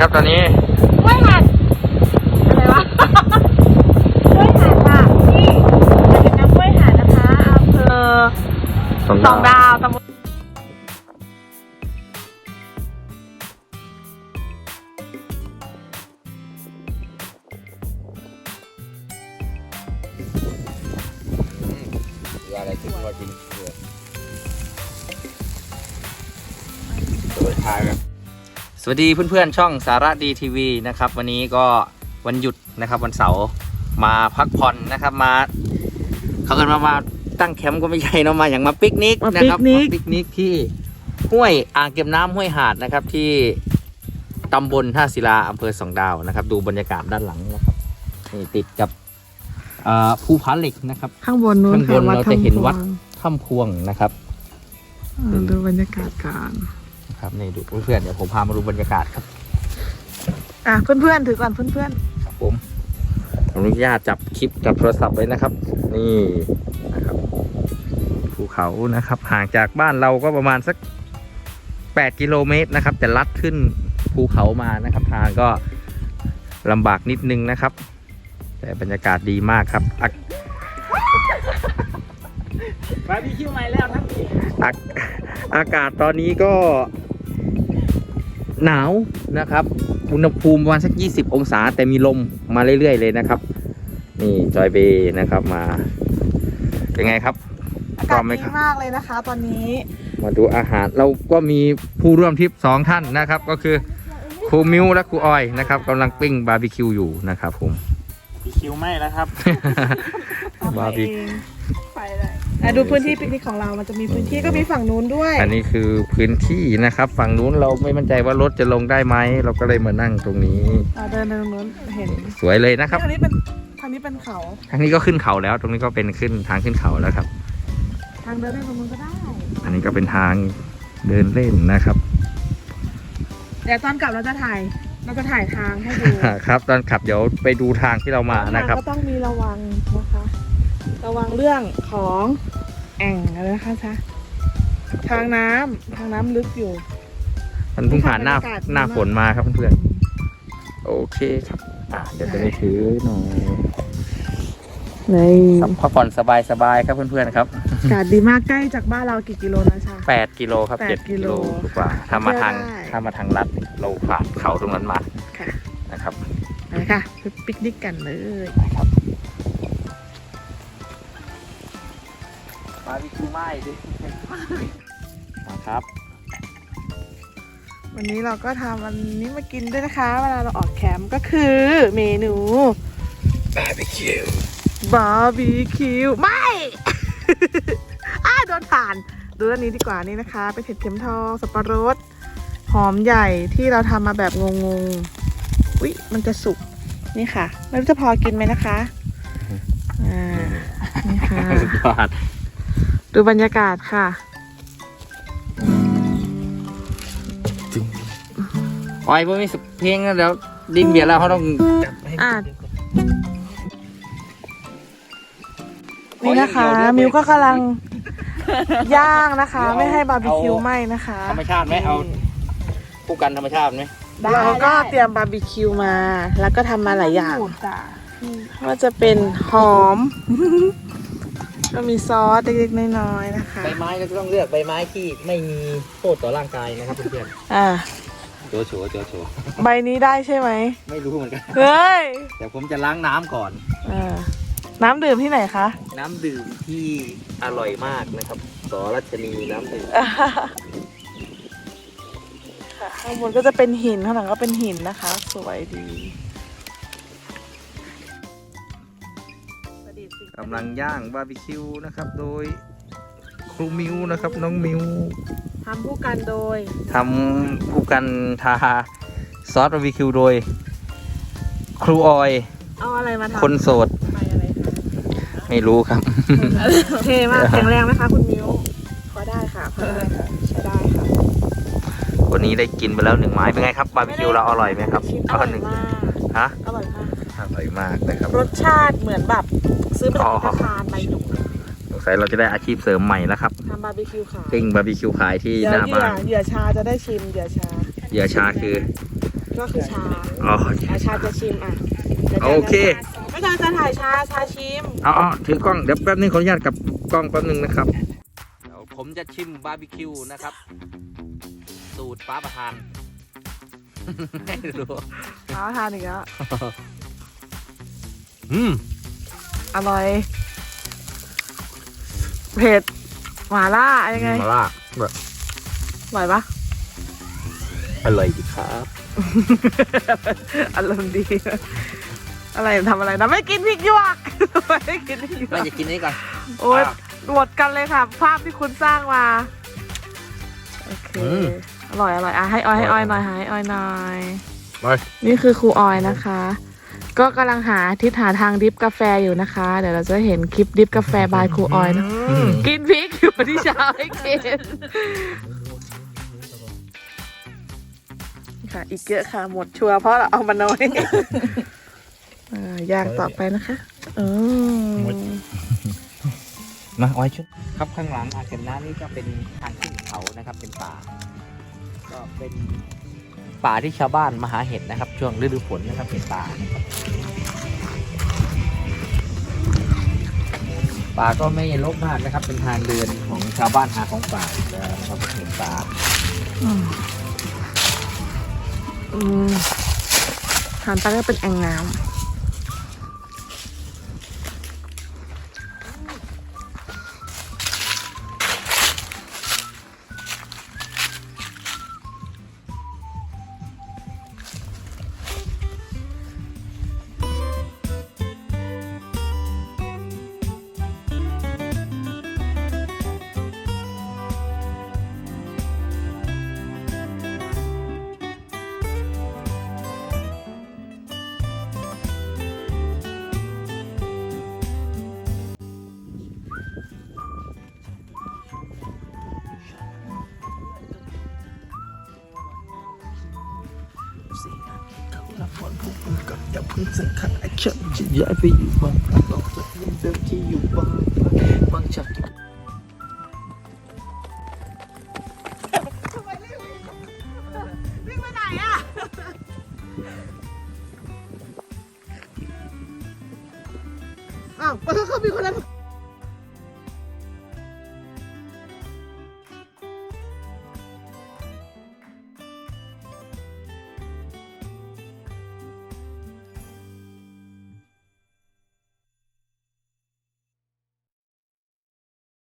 ครับตอนนี้กล้วยหัดอะไรวะ กล้วยหัดค่ะที่มันเป็นน้ำกล้วยหัดนะคะอำเภอสองดาวตำบลอะไรที่เรากินเสือสวัสดีครับ สวัสดีเพื่อนๆ ช่องสาระดีทีวีนะครับ วันนี้ก็วันหยุดนะครับวันเสาร์มาพักผ่อนนะครับมา เขากันมามาตั้งแคมป์ก็ไม่ใช่เนอะมาอย่างมาปิกนิกมานะครับปิกนิก มาปิกนิกที่ห้วยอ่างเก็บน้ำห้วยหาดนะครับที่ตำบลท่าศิลาอำเภอสองดาวนะครับ ดูบรรยากาศด้านหลังนะครับนี่ติดกับอ่าภูผาเหล็กนะครับ ข้างบนนู้นข้างบนค่ะเราจะเห็นวัด ถ้ถ้ำพวงนะครับำพวงดูบรรยากาศกัน ครับนี่ดูเพื่อนๆเดี๋ยวผมพามาดูบรรยากาศครับ อะเพื่อนๆถือก่อนเพื่อนครับผมขออนุญาตจับคลิปจับโทรศัพท์ไว้นะครับ นี่นะครับภูเขานะครับ ห่างจากบ้านเราก็ประมาณสัก 8 กิโลเมตรนะครับ แต่ลัดขึ้นภูเขามานะครับ ทางก็ลำบากนิดนึงนะครับ แต่บรรยากาศดีมากครับอากๆ บาร์บีคิวใหม่แล้วทั้งอากอากาศตอนนี้ก็ หนาวนะครับ อุณหภูมิประมาณสัก 20 องศา แต่มีลมมาเรื่อยๆเลยนะครับ นี่จอยเบย์นะครับมา เป็นไงครับอากาศดีมากเลยนะคะ ตอนนี้ มาดูอาหารเราก็มีผู้ร่วมทริปสองท่านนะครับ ก็คือครูมิวและครูออยนะครับกำลังปิ้งบาร์บีคิวอยู่นะครับผมมีคิวไหมแล้วครับบาร์บีไปเลย อะดูพื้นที่ปิกนิกของเรา มันจะมีพื้นที่ก็มีฝั่งนู้นด้วยอันนี้คือพื้นที่นะครับ ฝั่งนู้นเราไม่มั่นใจว่ารถจะลงได้ไหม เราก็เลยมานั่งตรงนี้ อะเดินเดินตรงนู้นเห็นสวยเลยนะครับ ทางนี้เป็นทางนี้เป็นเขา ทางนี้ก็ขึ้นเขาแล้ว ตรงนี้ก็เป็นขึ้นทางขึ้นเขาแล้วครับ ทางเดินไปตรงนู้นก็ได้ อันนี้ก็เป็นทางเดินเล่นนะครับ เดี๋ยวตอนกลับเราจะถ่าย เราจะถ่ายทางให้ดูครับ ตอนขับเดี๋ยวไปดูทางที่เรามานะครับ ก็ต้องมีระวังนะคะ ระวังเรื่องของแอ่งอะไรนะคะจ๊ะทางน้ำทางน้ำลึกอยู่ มันเพิ่งผ่านหน้าบรรยากาศดีหน้ามากฝนมาครับเพื่อนๆโอเคครับ อะเดี๋ยวจะไปถือหน่อยในสัมพักผ่อนสบายๆครับเพื่อนๆครับอากาศดีมากใกล้จากบ้านเรากี่กิโลนะชา8กิโลครับแปด7กิกิโลโลกว่าถ้ามาทางเที่ยวได้ถ้ามาทางลัดเราผ่านเขาตรงนั้นมาค่ะนะครับไปค่ะไปปิกนิกกันเลยนะครับ บาร์บีคิวไหม้ดิครับวันนี้เราก็ทำวันนี้มากินด้วยนะคะ เวลาเราออกแคมป์ก็คือเมนูบาร์บีคิวบาร์บีคิวไม่ อ้าโดนผ่าน ดูด้านนี้ดีกว่านี่นะคะ เป็นเห็ดเข็มทองสับปะรด หอมใหญ่ที่เราทำมาแบบงงๆอุ๊ย มันจะสุก นี่ค่ะ ไม่รู้จะพอกินไหมนะคะ อ่า นี่ค่ะสุ ดยอดดูบรรยากาศค่ะออยพวกนี้เพลงแล้วเดี๋ยวดินเบียร์แล้วเขาต้องอ่านี่นะคะ มิวก็กำลังย่างนะคะ ไม่ให้บาร์บีคิวไหม้นะคะธรรมชาติไหมเอาคู่กันธรรมชาติไหมเราก็เตรียมบาร์บีคิวมา แล้วก็ทำมาหลายอย่างว่าจะเป็นหอม ก็มีซอสเล็กๆน้อยๆนะคะ ใบไม้เราก็ต้องเลือกใบไม้ที่ไม่มีโทษต่อร่างกายนะครับเพื่อนอ่าๆโจโฉโจโฉใบนี้ได้ใช่ไหมไม่รู้เหมือนกัน เฮ้ยแต่ผมจะล้างน้ำก่อน อ่าน้ำดื่มที่ไหนคะ น้ำดื่มที่อร่อยมากนะครับ สอรัชนีน้ำดื่มค่ะข้างบนก็จะเป็นหินข้างหลังก็เป็นหินนะคะ สวยดี กำลังย่างบาร์บีคิวนะครับ โดยครูมิวนะครับน้องมิวทำคู่กันโดยทำคู่กันทาซอสบาร์บีคิวโดย ครูออยเอาอะไรมาทำคนโสด ไปอะไรคะไม่รู้ครับ เท่มากแข็งแรงนะคะคุณมิวพอได้ค่ะพอได้ค่ะใช้ได้ค่ะวันนี้ได้กินไปแล้วหนึ่งไม้เป็นไงครับบาร์บีคิวเราอร่อยไหมครับชิ้นอเอาร่อยหนึ่งมากฮะอร่อยมากอ ร่อยมากนะครับ รสชาติเหมือนแบบซื้อมาจากธนาคารใบหนุกสงสัยเราจะได้อาชีพเสริมใหม่แล้วครับทำบาร์บีคิวขายปิ้งบาร์บีคิวขายที่เดี๋ยหวน้าเหยื่บ้าอนเหยื่อชาจะได้ชิมเหยื่อชาเหยื่อชาคือ ก็คือชาอ๋ออาชาจะชิมอะดี๋ยวโอเคไม่ใช่จะถ่ายชาชาชิมเอาเอาถือกล้องเดี๋ยวแป๊บนึงขออนุญาตกับกล้องแป๊บนึงนะครับเดี๋ยวผมจะชิมบาร์บีคิวนะครับ สูตรฟ้าประธานไม่รู้เอาทานอีกแล้ว อืมอร่อย เผ็ด หมาล่ายังไง มาล่าแบบอร่อยปะ อร่อยดีครับ อารมณ์ดี อะไรทำอะไรนะ ไม่กินพริกหยวก ไม่กินพริกหยวไม่กจะกินนี้ก่อน โอ๊ยอะหมดกันเลยค่ะ ภาพที่คุณสร้างมา โอเค อืมอร่อยอร่อยอะให้ออยให้ออยหน่อยให้ออยหน่อยนี่คือครูออยนะคะ ก็กำลังหาทิศหาทางดริฟกาแฟอยู่นะคะ เดี๋ยวเราจะเห็นคลิปดริฟกาแฟบายครูออยนะอืมกินพริกอยู่ที่เช้าให้กินค่ะ อีกเยอะค่ะ หมดชัวร์เพราะเราเอามาน้อยอ่าย่างต่อไปนะคะอืมมาไว้ชุดครับข้างหลังอาเคนนานี่ก็เป็นทางขึ้นเขานะครับ เป็นป่า ก็เป็น ป่าที่ชาวบ้านมาหาเห็ดนะครับ ช่วงฤดูฝนนะครับเป็นป่าป่าก็ไม่รกมากนะครับ เป็นทางเดินของชาวบ้านหาของป่านะครับเห็นป่าอืมทานไปก็เป็นแอ่งน้ำ อย่าเพึ่งสังขารฉันจะย้ายไปอยู่บานนอกจากเดิมที่อยู่บานบางจากวิ่อ้าวก็เขามีคนนั้น